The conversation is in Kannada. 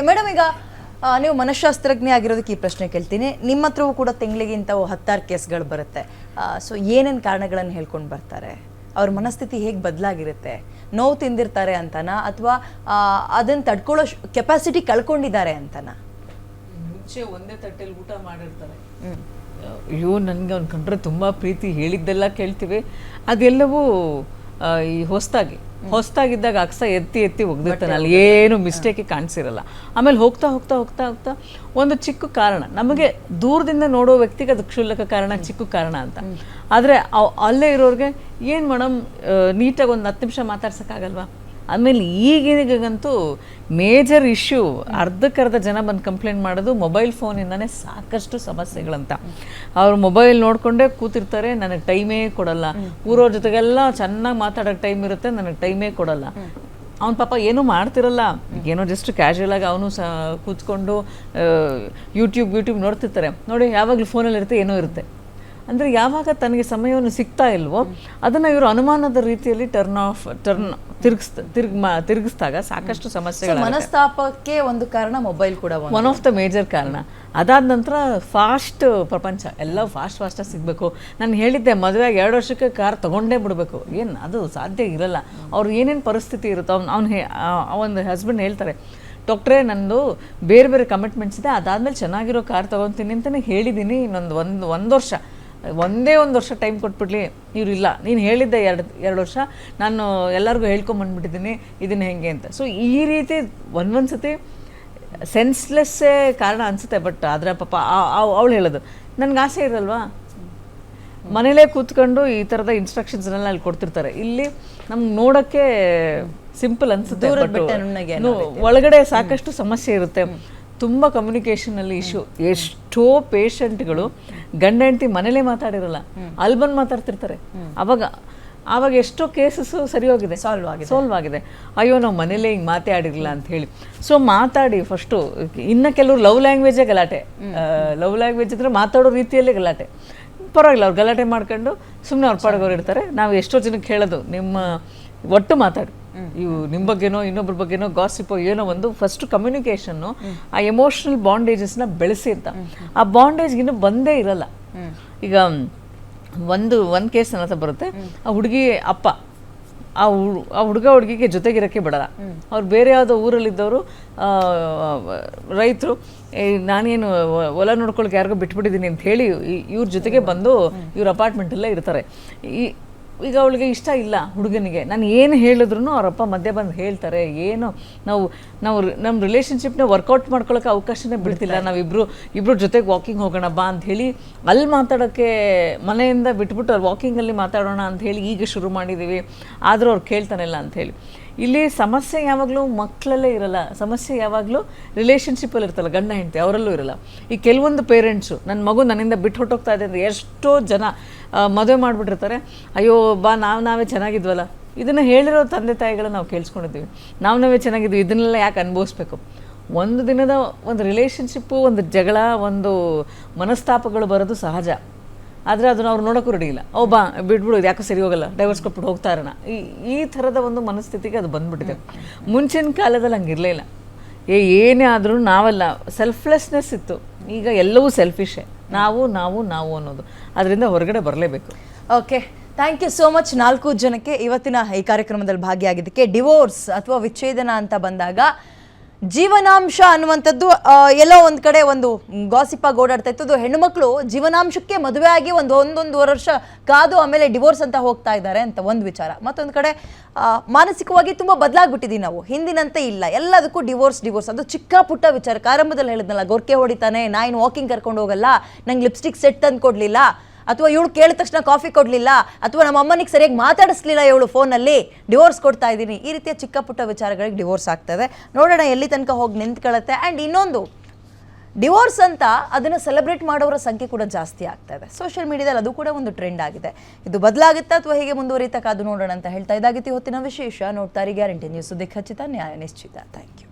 ಮೇಡಮ್ ಈಗ ನೀವು ಮನಃಶಾಸ್ತ್ರಜ್ಞ ಆಗಿರೋದಕ್ಕೆ ಈ ಪ್ರಶ್ನೆ ಕೇಳ್ತೀನಿ. ನಿಮ್ಮ ಹತ್ರವೂ ಕೂಡ ತಿಂಗಳಿಗೆ ಇಂಥವು ಹತ್ತಾರು ಕೇಸ್ಗಳು ಬರುತ್ತೆ. ಸೊ ಏನೇನು ಕಾರಣಗಳನ್ನು ಹೇಳ್ಕೊಂಡು ಬರ್ತಾರೆ? ಅವ್ರ ಮನಸ್ಥಿತಿ ಹೇಗೆ ಬದಲಾಗಿರುತ್ತೆ? ನೋವು ತಿಂದಿರ್ತಾರೆ ಅಂತನಾ? ಅಥವಾ ಅದನ್ನು ತಡ್ಕೊಳ್ಳೋ ಕೆಪಾಸಿಟಿ ಕಳ್ಕೊಂಡಿದ್ದಾರೆ ಅಂತನಾ? ಮುಂಚೆ ಒಂದೇ ತಟ್ಟೆಲಿ ಊಟ ಮಾಡಿರ್ತಾರೆ. ಅಯ್ಯೋ ನನಗೆ ಅವ್ನು ಕಂಡ್ರೆ ತುಂಬ ಪ್ರೀತಿ ಹೇಳಿದ್ದೆಲ್ಲ ಕೇಳ್ತೀವಿ. ಅದೆಲ್ಲವೂ ಈ ಹೊಸದಾಗಿ. ಹೊಸದಾಗಿದ್ದಾಗ ಅಕ್ಸ ಎತ್ತಿ ಎತ್ತಿ ಒಗ್ದಿರ್ತಾನೆ. ಅಲ್ಲಿ ಏನು ಮಿಸ್ಟೇಕ್ ಕಾಣಿಸಿರಲ್ಲ. ಆಮೇಲೆ ಹೋಗ್ತಾ ಹೋಗ್ತಾ ಹೋಗ್ತಾ ಹೋಗ್ತಾ ಒಂದು ಚಿಕ್ಕ ಕಾರಣ. ನಮಗೆ ದೂರದಿಂದ ನೋಡೋ ವ್ಯಕ್ತಿಗೆ ಅದು ಕ್ಷುಲ್ಲಕ ಕಾರಣ ಚಿಕ್ಕ ಕಾರಣ ಅಂತ. ಆದರೆ ಅಲ್ಲೇ ಇರೋರಿಗೆ ಏನು ಮೇಡಮ್ ನೀಟಾಗಿ ಒಂದು ಹತ್ತು ನಿಮಿಷ ಮಾತಾಡ್ಸೋಕ್ಕಾಗಲ್ವಾ? ಆಮೇಲೆ ಈಗೀಗಂತೂ ಮೇಜರ್ ಇಶ್ಯೂ ಅರ್ಧಕ್ಕರ್ಧ ಜನ ಬಂದು ಕಂಪ್ಲೇಂಟ್ ಮಾಡೋದು ಮೊಬೈಲ್ ಫೋನಿಂದನೇ ಸಾಕಷ್ಟು ಸಮಸ್ಯೆಗಳಂತ. ಅವ್ರು ಮೊಬೈಲ್ ನೋಡಿಕೊಂಡೇ ಕೂತಿರ್ತಾರೆ, ನನಗೆ ಟೈಮೇ ಕೊಡಲ್ಲ. ಊರವ್ರ ಜೊತೆಗೆಲ್ಲ ಚೆನ್ನಾಗಿ ಮಾತಾಡೋಕೆ ಟೈಮ್ ಇರುತ್ತೆ, ನನಗೆ ಟೈಮೇ ಕೊಡಲ್ಲ. ಅವ್ನು ಪಾಪ ಏನೂ ಮಾಡ್ತಿರಲ್ಲ. ಏನೋ ಜಸ್ಟ್ ಕ್ಯಾಶುಯಲ್ ಆಗಿ ಅವನು ಸಹ ಕೂತ್ಕೊಂಡು ಯೂಟ್ಯೂಬ್ ಯೂಟ್ಯೂಬ್ ನೋಡ್ತಿರ್ತಾರೆ. ನೋಡಿ ಯಾವಾಗಲೂ ಫೋನಲ್ಲಿ ಇರುತ್ತೆ ಏನೋ ಇರುತ್ತೆ. ಅಂದರೆ ಯಾವಾಗ ತನಗೆ ಸಮಯವನ್ನು ಸಿಗ್ತಾ ಇಲ್ವೋ ಅದನ್ನು ಇವರು ಅನುಮಾನದ ರೀತಿಯಲ್ಲಿ ಟರ್ನ್ ಆಫ್ ಟರ್ನ್ ತಿರುಗಿಸ್ ತಿರ್ಗ್ ತಿರುಗಿಸಿದಾಗ ಸಾಕಷ್ಟು ಸಮಸ್ಯೆಗಳು ಮನಸ್ತಾಪಕ್ಕೆ ಒಂದು ಕಾರಣ ಮೊಬೈಲ್ ಕೂಡ ಒನ್ ಆಫ್ ದ ಮೇಜರ್ ಕಾರಣ. ಅದಾದ ನಂತರ ಫಾಸ್ಟ್ ಪ್ರಪಂಚ ಎಲ್ಲ ಫಾಸ್ಟ್ ಫಾಸ್ಟಾಗಿ ಸಿಗಬೇಕು. ನಾನು ಹೇಳಿದ್ದೆ ಮದುವೆಯಾಗಿ ಎರಡು ವರ್ಷಕ್ಕೆ ಕಾರ್ ತೊಗೊಂಡೇ ಬಿಡಬೇಕು. ಏನು ಅದು ಸಾಧ್ಯ ಇರಲ್ಲ. ಅವ್ರು ಏನೇನು ಪರಿಸ್ಥಿತಿ ಇರುತ್ತೋ ಅವ್ನು ಅವ್ನು ಹೇ ಒಂದು ಹಸ್ಬೆಂಡ್ ಹೇಳ್ತಾರೆ ಡಾಕ್ಟ್ರೇ ನಂದು ಬೇರೆ ಬೇರೆ ಕಮಿಟ್ಮೆಂಟ್ಸ್ ಇದೆ. ಅದಾದಮೇಲೆ ಚೆನ್ನಾಗಿರೋ ಕಾರ್ ತೊಗೊತೀನಿ ಅಂತಲೇ ಹೇಳಿದ್ದೀನಿ ಇನ್ನೊಂದು ಒಂದು ಒಂದು ವರ್ಷ. ಒಂದೇ ಒಂದು ವರ್ಷ ಟೈಮ್ ಕೊಟ್ಬಿಡ್ಲಿ ಇವ್ರು ಇಲ್ಲ. ನೀನು ಹೇಳಿದ್ದೆ ಎರಡು ಎರಡು ವರ್ಷ. ನಾನು ಎಲ್ಲರಿಗೂ ಹೇಳ್ಕೊಂಬಂದ್ಬಿಟ್ಟಿದ್ದೀನಿ ಇದನ್ನು ಹೆಂಗೆ ಅಂತ. ಸೊ ಈ ರೀತಿ ಒಂದೊಂದು ಸತಿ ಸೆನ್ಸ್ಲೆಸ್ಸೇ ಕಾರಣ ಅನಿಸುತ್ತೆ ಬಟ್ ಆದರೆ ಪಾಪ ಅವಳು ಹೇಳೋದು ನನಗೆ ಆಸೆ ಇರಲ್ವಾ? ಮನೇಲೇ ಕೂತ್ಕೊಂಡು ಈ ಥರದ ಇನ್ಸ್ಟ್ರಕ್ಷನ್ಸ್ನೆಲ್ಲ ಅಲ್ಲಿ ಕೊಡ್ತಿರ್ತಾರೆ. ಇಲ್ಲಿ ನಮ್ಗೆ ನೋಡೋಕ್ಕೆ ಸಿಂಪಲ್ ಅನ್ಸುತ್ತೆ ಒಳಗಡೆ ಸಾಕಷ್ಟು ಸಮಸ್ಯೆ ಇರುತ್ತೆ. ತುಂಬ ಕಮ್ಯುನಿಕೇಷನಲ್ಲಿ ಇಶ್ಯೂ ಎಷ್ಟೋ ಪೇಷಂಟ್ಗಳು ಗಂಡ ಹೆಂಡತಿ ಮನೇಲೇ ಮಾತಾಡಿರಲ್ಲ ಅಲ್ಲಿ ಬಂದು ಮಾತಾಡ್ತಿರ್ತಾರೆ. ಅವಾಗ ಆವಾಗ ಎಷ್ಟೋ ಕೇಸಸ್ಸು ಸರಿ ಹೋಗಿದೆ ಸಾಲ್ವ್ ಆಗಿದೆ. ಸಾಲ್ವ್ ಆಗಿದೆ. ಅಯ್ಯೋ ನಾವು ಮನೇಲೇ ಹಿಂಗೆ ಮಾತೇ ಆಡಿರಲಿಲ್ಲ ಅಂತ ಹೇಳಿ. ಸೊ ಮಾತಾಡಿ ಫಸ್ಟು ಇನ್ನು ಕೆಲವರು ಲವ್ ಲ್ಯಾಂಗ್ವೇಜೇ ಗಲಾಟೆ. ಲವ್ ಲ್ಯಾಂಗ್ವೇಜ್ ಇದ್ರೆ ಮಾತಾಡೋ ರೀತಿಯಲ್ಲೇ ಗಲಾಟೆ. ಪರವಾಗಿಲ್ಲ ಅವ್ರು ಗಲಾಟೆ ಮಾಡ್ಕೊಂಡು ಸುಮ್ಮನೆ ಅವ್ರ ಪಾಡಗೋರು ಇರ್ತಾರೆ. ನಾವು ಎಷ್ಟೋ ಜನಕ್ಕೆ ಹೇಳೋದು ನಿಮ್ಮ ಒಟ್ಟು ಮಾತಾಡಿ. ಇವು ನಿಮ್ಮ ಬಗ್ಗೆನೋ, ಇನ್ನೊಬ್ರ ಬಗ್ಗೆನೋ ಗಾಸಿಪೋ ಏನೋ ಒಂದು ಫಸ್ಟ್ ಕಮ್ಯುನಿಕೇಷನ್ನು ಆ ಎಮೋಷ್ನಲ್ ಬಾಂಡೇಜಸ್ನ ಬೆಳೆಸಿ ಅಂತ. ಆ ಬಾಂಡೇಜ್ ಇನ್ನೂ ಬಂದೇ ಇರಲ್ಲ. ಈಗ ಒಂದು ಒಂದು ಕೇಸ್ ನನ್ನ ಬರುತ್ತೆ. ಆ ಹುಡುಗಿ ಅಪ್ಪ, ಆ ಆ ಹುಡುಗ ಹುಡುಗಿಗೆ ಜೊತೆಗಿರೋಕ್ಕೆ ಬಿಡಲ್ಲ. ಅವ್ರು ಬೇರೆ ಯಾವುದೋ ಊರಲ್ಲಿದ್ದವರು ರೈತರು ನಾನೇನು ಹೊಲ ನೋಡ್ಕೊಳಕ್ಕೆ ಯಾರಿಗೋ ಬಿಟ್ಬಿಟ್ಟಿದ್ದೀನಿ ಅಂತ ಹೇಳಿ ಇವ್ರ ಜೊತೆಗೆ ಬಂದು ಇವ್ರ ಅಪಾರ್ಟ್ಮೆಂಟಲ್ಲೇ ಇರ್ತಾರೆ. ಈ ಈಗ ಅವಳಿಗೆ ಇಷ್ಟ ಇಲ್ಲ ಹುಡುಗನಿಗೆ. ನಾನು ಏನು ಹೇಳಿದ್ರು ಅವರಪ್ಪ ಮಧ್ಯೆ ಬಂದು ಹೇಳ್ತಾರೆ ಏನು ನಾವು ನಾವು ನಮ್ಮ ರಿಲೇಷನ್ಶಿಪ್ನ ವರ್ಕೌಟ್ ಮಾಡ್ಕೊಳ್ಳೋಕೆ ಅವಕಾಶನೇ ಬಿಡ್ತಿಲ್ಲ. ನಾವಿಬ್ರು ಇಬ್ಬರು ಜೊತೆಗೆ ವಾಕಿಂಗ್ ಹೋಗೋಣ ಬಾ ಅಂತ ಹೇಳಿ ಅಲ್ಲಿ ಮಾತಾಡೋಕ್ಕೆ ಮನೆಯಿಂದ ಬಿಟ್ಬಿಟ್ಟು ಅವ್ರು ವಾಕಿಂಗಲ್ಲಿ ಮಾತಾಡೋಣ ಅಂತ ಹೇಳಿ ಈಗ ಶುರು ಮಾಡಿದ್ದೀವಿ ಆದರೂ ಅವ್ರು ಕೇಳ್ತಾನಿಲ್ಲ ಅಂತ ಹೇಳಿ. ಇಲ್ಲಿ ಸಮಸ್ಯೆ ಯಾವಾಗಲೂ ಮಕ್ಕಳಲ್ಲೇ ಇರಲ್ಲ. ಸಮಸ್ಯೆ ಯಾವಾಗಲೂ ರಿಲೇಷನ್ಶಿಪ್ಪಲ್ಲಿ ಇರ್ತಲ್ಲ ಗಂಡ ಹೆಂಡತಿ, ಅವರಲ್ಲೂ ಇರಲ್ಲ. ಈ ಕೆಲವೊಂದು ಪೇರೆಂಟ್ಸು ನನ್ನ ಮಗು ನನ್ನಿಂದ ಬಿಟ್ಟು ಹೊಟ್ಟೋಗ್ತಾ ಇದೆ ಅಂದರೆ ಎಷ್ಟೋ ಜನ ಮದುವೆ ಮಾಡಿಬಿಟ್ಟಿರ್ತಾರೆ. ಅಯ್ಯೋ, ಬಾ, ನಾವು ನಾವೇ ಚೆನ್ನಾಗಿದ್ವಲ್ಲ. ಇದನ್ನು ಹೇಳಿರೋ ತಂದೆ ತಾಯಿಗಳನ್ನ ನಾವು ಕೇಳಿಸ್ಕೊಂಡಿದ್ದೀವಿ. ನಾವು ನಾವೇ ಚೆನ್ನಾಗಿದ್ವಿ, ಇದನ್ನೆಲ್ಲ ಯಾಕೆ ಅನುಭವಿಸ್ಬೇಕು? ಒಂದು ದಿನದ ಒಂದು ರಿಲೇಷನ್ಶಿಪ್ಪು ಒಂದು ಜಗಳ, ಒಂದು ಮನಸ್ತಾಪಗಳು ಬರೋದು ಸಹಜ. ಆದರೆ ಅದನ್ನು ಅವ್ರು ನೋಡೋಕ್ಕೂ ರೆಡಿ ಇಲ್ಲ. ಓ, ಬಾ ಬಿಟ್ಬಿಡು ಇದು ಯಾಕೋ ಸರಿ ಹೋಗಲ್ಲ ಡೈವರ್ಸ್ ಕೊಟ್ಬಿಟ್ಟು ಹೋಗ್ತಾ ಇರೋಣ. ಈ ಈ ಥರದ ಒಂದು ಮನಸ್ಥಿತಿಗೆ ಅದು ಬಂದ್ಬಿಟ್ಟಿದೆ. ಮುಂಚಿನ ಕಾಲದಲ್ಲಿ ಹಂಗಿರಲಿಲ್ಲ ಏ, ಏನೇ ಆದರೂ ನಾವೆಲ್ಲ ಸೆಲ್ಫ್ಲೆಸ್ನೆಸ್ ಇತ್ತು. ಈಗ ಎಲ್ಲವೂ ಸೆಲ್ಫಿಶೇ ನಾವು ನಾವು ನಾವು ಅನ್ನೋದು. ಅದರಿಂದ ಹೊರಗಡೆ ಬರಲೇಬೇಕು. Okay thank you so much ನಾಲ್ಕು ಜನಕ್ಕೆ ಇವತ್ತಿನ ಈ ಕಾರ್ಯಕ್ರಮದಲ್ಲಿ ಭಾಗಿಯಾಗಿದ್ದಕ್ಕೆ ಡಿವೋರ್ಸ್ ಅಥವಾ ವಿಚ್ಛೇದನ ಅಂತ ಬಂದಾಗ ಜೀವನಾಂಶ ಅನ್ನುವಂಥದ್ದು ಎಲ್ಲೋ ಒಂದು ಕಡೆ ಒಂದು ಗಾಸಿಪ್ಪಾಗಿ ಓಡಾಡ್ತಾ ಇತ್ತು. ಅದು ಹೆಣ್ಣುಮಕ್ಳು ಜೀವನಾಂಶಕ್ಕೆ ಮದುವೆ ಆಗಿ ಒಂದು ಒಂದೊಂದೂವರೆ ವರ್ಷ ಕಾದು ಆಮೇಲೆ ಡಿವೋರ್ಸ್ ಅಂತ ಹೋಗ್ತಾ ಇದ್ದಾರೆ ಅಂತ ಒಂದು ವಿಚಾರ. ಮತ್ತೊಂದು ಕಡೆ ಮಾನಸಿಕವಾಗಿ ತುಂಬ ಬದಲಾಗ್ಬಿಟ್ಟಿದ್ದೀವಿ ನಾವು. ಹಿಂದಿನಂತೆ ಇಲ್ಲ. ಎಲ್ಲದಕ್ಕೂ ಡಿವೋರ್ಸ್ ಡಿವೋರ್ಸ್ ಅದು ಚಿಕ್ಕ ಪುಟ್ಟ ವಿಚಾರ. ಆರಂಭದಲ್ಲಿ ಹೇಳಿದ್ನಲ್ಲ, ಗೊರ್ಕೆ ಹೊಡಿತಾನೆ ನಾನು ವಾಕಿಂಗ್ ಕರ್ಕೊಂಡು ಹೋಗಲ್ಲ, ನಂಗೆ ಲಿಪ್ಸ್ಟಿಕ್ ಸೆಟ್ ತಂದು ಕೊಡಲಿಲ್ಲ ಅಥವಾ ಇವಳು ಕೇಳಿದ ತಕ್ಷಣ ಕಾಫಿ ಕೊಡಲಿಲ್ಲ, ಅಥವಾ ನಮ್ಮ ಅಮ್ಮನಿಗೆ ಸರಿಯಾಗಿ ಮಾತಾಡಿಸ್ಲಿಲ್ಲ ಇವಳು ಫೋನಲ್ಲಿ, ಡಿವೋರ್ಸ್ ಕೊಡ್ತಾ ಇದ್ದೀನಿ. ಈ ರೀತಿಯ ಚಿಕ್ಕ ಪುಟ್ಟ ವಿಚಾರಗಳಿಗೆ ಡಿವೋರ್ಸ್ ಆಗ್ತದೆ. ನೋಡೋಣ ಎಲ್ಲಿ ತನಕ ಹೋಗಿ ನಿಂತ್ಕೊಳ್ಳುತ್ತೆ ಆ್ಯಂಡ್ ಇನ್ನೊಂದು, ಡಿವೋರ್ಸ್ ಅಂತ ಅದನ್ನು ಸೆಲೆಬ್ರೇಟ್ ಮಾಡೋರ ಸಂಖ್ಯೆ ಕೂಡ ಜಾಸ್ತಿ ಆಗ್ತಾ ಇದೆ. ಸೋಷಿಯಲ್ ಮೀಡಿಯಾದಲ್ಲಿ ಅದು ಕೂಡ ಒಂದು ಟ್ರೆಂಡ್ ಆಗಿದೆ. ಇದು ಬದಲಾಗುತ್ತಾ ಅಥವಾ ಹೇಗೆ ಮುಂದುವರಿತಾ ಅದು ನೋಡೋಣ ಅಂತ ಹೇಳ್ತಾ ಇದಾಗಿತ್ತು ಹೊತ್ತಿನ ವಿಶೇಷ. ನೋಡ್ತಾರೆ ಗ್ಯಾರಂಟಿ ನ್ಯೂಸ್ ಸುದ್ದಿ ಖಚಿತ, ನ್ಯಾಯ ನಿಶ್ಚಿತ. Thank you.